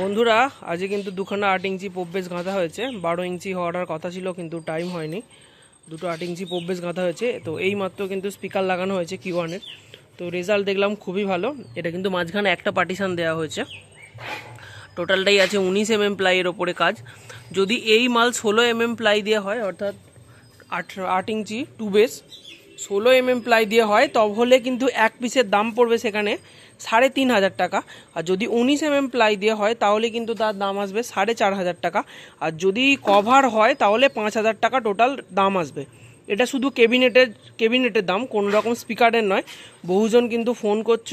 বন্ধুরা, আজকে কিন্তু দুখানা আট ইঞ্চি প্রবেশ গাঁথা হয়েছে। বারো ইঞ্চি হওয়ার কথা ছিল, কিন্তু টাইম হয়নি। দুটো আট ইঞ্চি প্রবেশ গাঁথা হয়েছে। তো এই মাত্র কিন্তু স্পিকার লাগানো হয়েছে কিউ ওয়ানের তো রেজাল্ট দেখলাম খুবই ভালো। এটা কিন্তু মাঝখানে একটা পার্টিশান দেওয়া হয়েছে। টোটালটাই আছে উনিশ এম এম প্লাইয়ের ওপরে কাজ। যদি এই মাল ষোলো এম এম প্লাই দেওয়া হয়, অর্থাৎ আট আট ইঞ্চি টু বেস ষোলো এম এম প্লাই দিয়ে হয় তাহলে কিন্তু এক পিসের দাম পড়বে সেখানে সাড়ে তিন হাজার টাকা। আর যদি উনিশ এম এম প্লাই দিয়ে হয়, তাহলে কিন্তু তার দাম আসবে সাড়ে চার হাজার টাকা। আর যদি কভার হয়, তাহলে পাঁচ হাজার টাকা টোটাল দাম আসবে। এটা শুধু কেবিনেটের কেবিনেটের দাম, কোনো রকম স্পিকারের নয়। বহুজন কিন্তু ফোন করছ।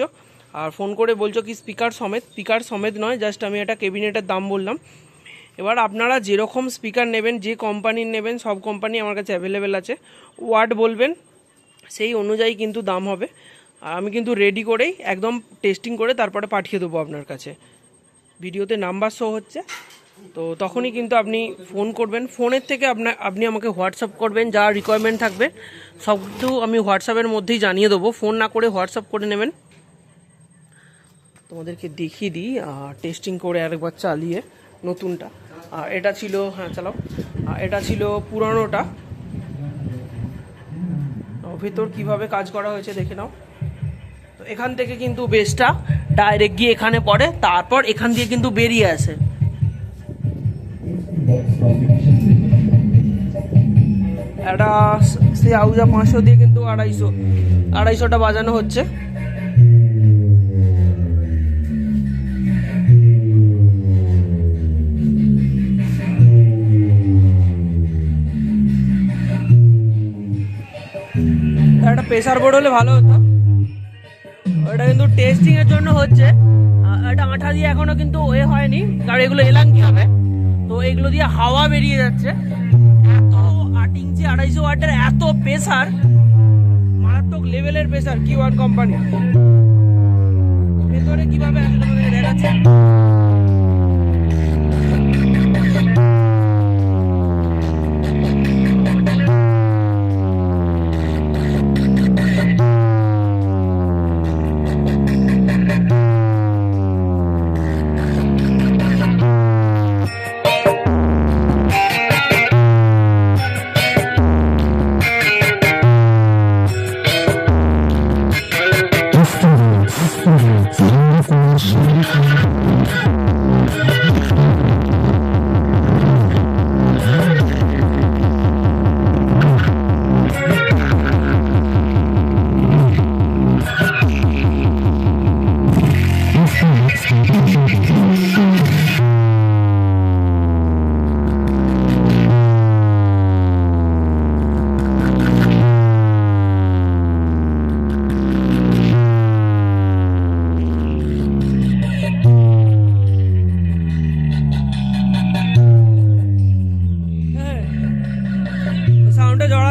আর ফোন করে বলছো কি স্পিকার সমেত স্পিকার সমেত নয় জাস্ট আমি এটা কেবিনেটের দাম বললাম। এবার আপনারা যেরকম স্পিকার নেবেন, যে কোম্পানির নেবেন, সব কোম্পানি আমার কাছে অ্যাভেলেবেল আছে। ওয়াট বলবেন সেই অনুযায়ী কিন্তু দাম হবে। আর আমি কিন্তু রেডি করেই একদম টেস্টিং করে তারপরে পাঠিয়ে দেবো আপনার কাছে। ভিডিওতে নাম্বার শো হচ্ছে। তো তখনই কিন্তু আপনি ফোন করবেন। ফোনের থেকে আপনার আপনি আমাকে হোয়াটসঅ্যাপ করবেন, যা রিকোয়ারমেন্ট থাকবে সব কিছু আমি হোয়াটসঅ্যাপের মধ্যেই জানিয়ে দেবো। ফোন না করে হোয়াটসঅ্যাপ করে নেবেন। তোমাদেরকে দেখিয়ে দিই টেস্টিং করে আরেকবার চালিয়ে নতুনটা। আর এটা ছিল হ্যাঁ চালাও। এটা ছিল পুরানোটা। ভেতর কীভাবে কাজ করা হয়েছে দেখে নাও। তো এখান থেকে কিন্তু বেসটা ডাইরেক্ট গিয়ে এখানে পড়ে, তারপর এখান দিয়ে কিন্তু বেরিয়ে আসে। একটা সে আউজা পাঁচশো দিয়ে কিন্তু আড়াইশো, আড়াইশোটা বাজানো হচ্ছে। প্রেসার বোর্ড হলে ভালো হতো। ওটা কিন্তু টেস্টিং এর জন্য হচ্ছে। এটা আঠা দিয়ে এখনও কিন্তু এ হয়নি। কারণ এগুলো এলাঙ্কি হবে তো এগুলো দিয়ে হাওয়া বেরিয়ে যাচ্ছে। এত আট ইঞ্চি, আড়াইশো ওয়াটের এত প্রেসার মারাত্মক লেভেলের প্রেসার কি ওয়ান কোম্পানি ভেতরে কীভাবে তোমাদের দেখাচ্ছে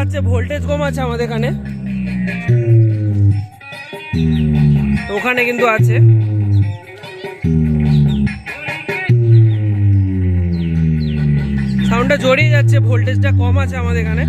জড়াচ্ছে ভোল্টেজ কম আছে আমাদের এখানে। ওখানে কিন্তু আছে। সাউন্ডটা জড়িয়ে যাচ্ছে ভোল্টেজটা কম আছে আমাদের এখানে।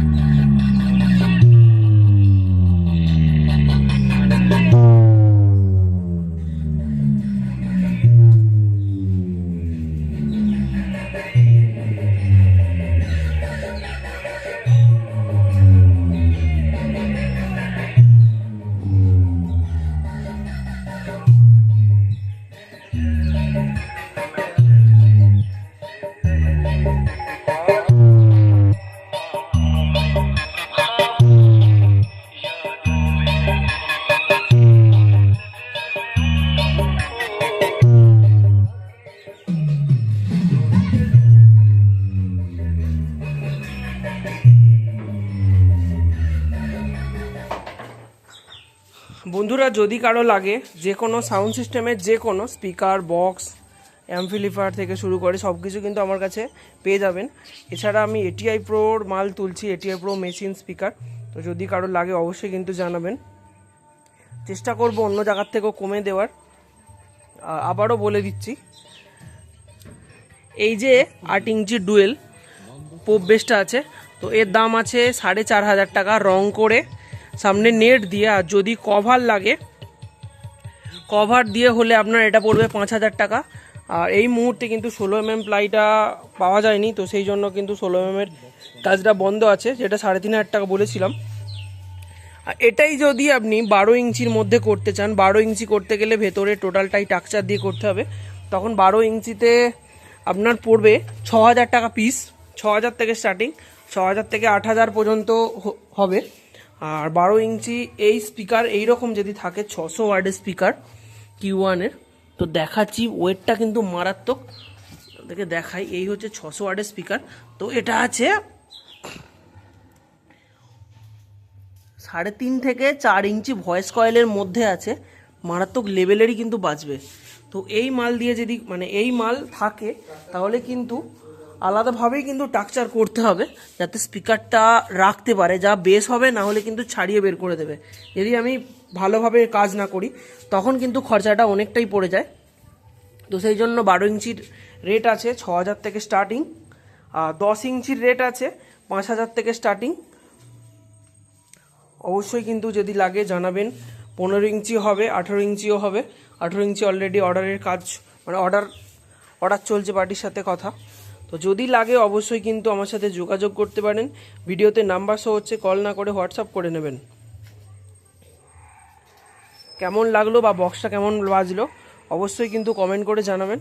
বন্ধুরা, যদি কারও লাগে যে কোনো সাউন্ড সিস্টেমের যে কোনো স্পিকার বক্স অ্যাম্পলিফায়ার থেকে শুরু করে সব কিছু কিন্তু আমার কাছে পেয়ে যাবেন। এছাড়া আমি এটিআই প্রোর মাল তুলছি এটিআই প্রো মেশিন স্পিকার তো যদি কারও লাগে অবশ্যই কিন্তু জানাবেন। চেষ্টা করব অন্য জায়গার থেকেও কমে দেওয়ার। আবারও বলে দিচ্ছি। এই যে আট ইঞ্চি ডুয়েল পোপ বেসটা আছে, তো এর দাম আছে সাড়ে চার হাজার টাকা, রং করে। সামনে নেট দিয়ে, আর যদি কভার লাগে কভার দিয়ে হলে আপনার এটা পড়বে পাঁচ হাজার টাকা। আর এই মুহূর্তে কিন্তু ষোলো এম প্লাইটা পাওয়া যায়নি, তো সেই জন্য কিন্তু ষোলো এম এর কাজটা বন্ধ আছে, যেটা সাড়ে তিন হাজার টাকা বলেছিলাম। আর এটাই যদি আপনি বারো ইঞ্চির মধ্যে করতে চান, বারো ইঞ্চি করতে গেলে ভেতরে টোটালটাই টাকচার দিয়ে করতে হবে। তখন বারো ইঞ্চিতে আপনার পড়বে ছ হাজার টাকা পিস ছ হাজার থেকে স্টার্টিং ছ হাজার থেকে আট হাজার পর্যন্ত হবে। আর বারো ইঞ্চি এই স্পিকার এইরকম যদি থাকে, ছশো ওয়ার্ডের স্পিকার কিউ ওয়ানের তো দেখাচ্ছি ওয়েটটা কিন্তু মারাত্মক। দেখে দেখাই, এই হচ্ছে ছশো ওয়ার্ডের স্পিকার তো এটা আছে সাড়ে তিন থেকে চার ইঞ্চি ভয়েস কয়েলের মধ্যে আছে। মারাত্মক লেভেলেরই কিন্তু বাজবে। তো এই মাল দিয়ে যদি মানে এই মাল থাকে, তাহলে কিন্তু আলাদাভাবেই কিন্তু টাকচার করতে হবে, যাতে স্পিকারটা রাখতে পারে, যা বেস হবে, না হলে কিন্তু ছাড়িয়ে বের করে দেবে। যদি আমি ভালোভাবে কাজ না করি, তখন কিন্তু খরচাটা অনেকটাই পড়ে যায়। তো সেই জন্য বারো ইঞ্চির রেট আছে, ছ হাজার থেকে স্টার্টিং, আর দশ ইঞ্চির রেট আছে, পাঁচ হাজার থেকে স্টার্টিং। অবশ্যই কিন্তু যদি লাগে জানাবেন, পনেরো ইঞ্চি হবে, আঠেরো ইঞ্চিও হবে। আঠেরো ইঞ্চি অলরেডি অর্ডারের কাজ মানে অর্ডার অর্ডার চলছে পার্টির সাথে কথা। তো যদি লাগে অবশ্যই কিন্তু আমার সাথে যোগাযোগ করতে পারেন। ভিডিওতে নাম্বার শো হচ্ছে কল না করে হোয়াটসঅ্যাপ করে নেবেন। কেমন লাগল বা বক্সটা কেমন বাজলো? অবশ্যই কিন্তু কমেন্ট করে জানাবেন।